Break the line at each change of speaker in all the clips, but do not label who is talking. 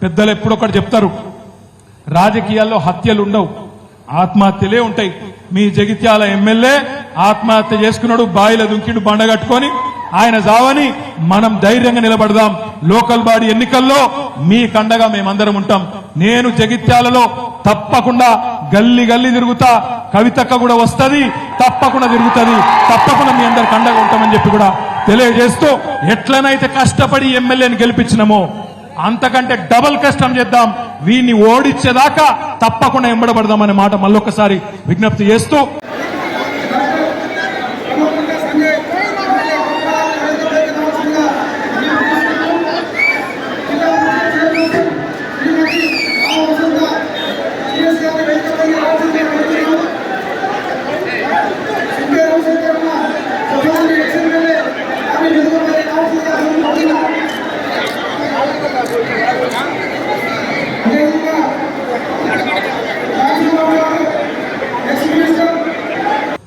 పెద్దలు ఎప్పుడు ఒకటి చెప్తారు రాజకీయాల్లో హత్యలు ఉండవు ఆత్మహత్యలే ఉంటాయి. మీ జగిత్యాల ఎమ్మెల్యే ఆత్మహత్య చేసుకున్నాడు బాయిల దుంకిడు బండ కట్టుకొని ఆయన జావని మనం ధైర్యంగా నిలబడదాం. లోకల్ బాడీ ఎన్నికల్లో మీ కండగా మేమందరం ఉంటాం. నేను జగిత్యాలలో తప్పకుండా గల్లి గల్లి తిరుగుతా. కవితక్క కూడా వస్తుంది తప్పకుండా తిరుగుతుంది. తప్పకుండా మీ అందరి కండగా ఉంటామని చెప్పి కూడా తెలియజేస్తూ ఎట్లనైతే కష్టపడి ఎమ్మెల్యేని గెలిపించినమో అంతకంటే డబల్ కష్టం చేద్దాం. వీడిని ఓడించేదాకా తప్పకుండా ఎంబడబడదామనే మాట మళ్ళొకసారి విజ్ఞప్తి చేస్తూ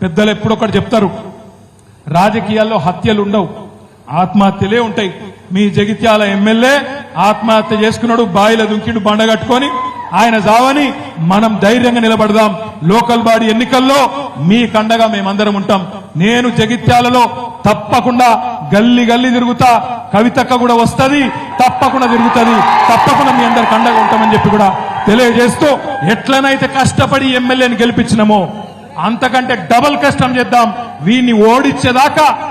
పెద్దలు ఎప్పుడొకటి చెప్తారు రాజకీయాల్లో హత్యలు ఉండవు ఆత్మహత్యలే ఉంటాయి. మీ జగిత్యాల ఎమ్మెల్యే ఆత్మహత్య చేసుకున్నాడు బాయిల దుంకిడు బండ కట్టుకొని ఆయన జావని మనం ధైర్యంగా నిలబడదాం. లోకల్ బాడీ ఎన్నికల్లో మీ కండగా మేమందరం ఉంటాం. నేను జగిత్యాలలో తప్పకుండా గల్లి గల్లి తిరుగుతా కవితక్క కూడా వస్తుంది తప్పకుండా తిరుగుతుంది తప్పకుండా మీ అందరు కండగా ఉంటామని చెప్పి కూడా తెలియజేస్తూ ఎట్లనైతే కష్టపడి ఎమ్మెల్యేని గెలిపించినమో అంతకంటే డబల్ కష్టం చేద్దాం. వీడిని ఓడించేదాకా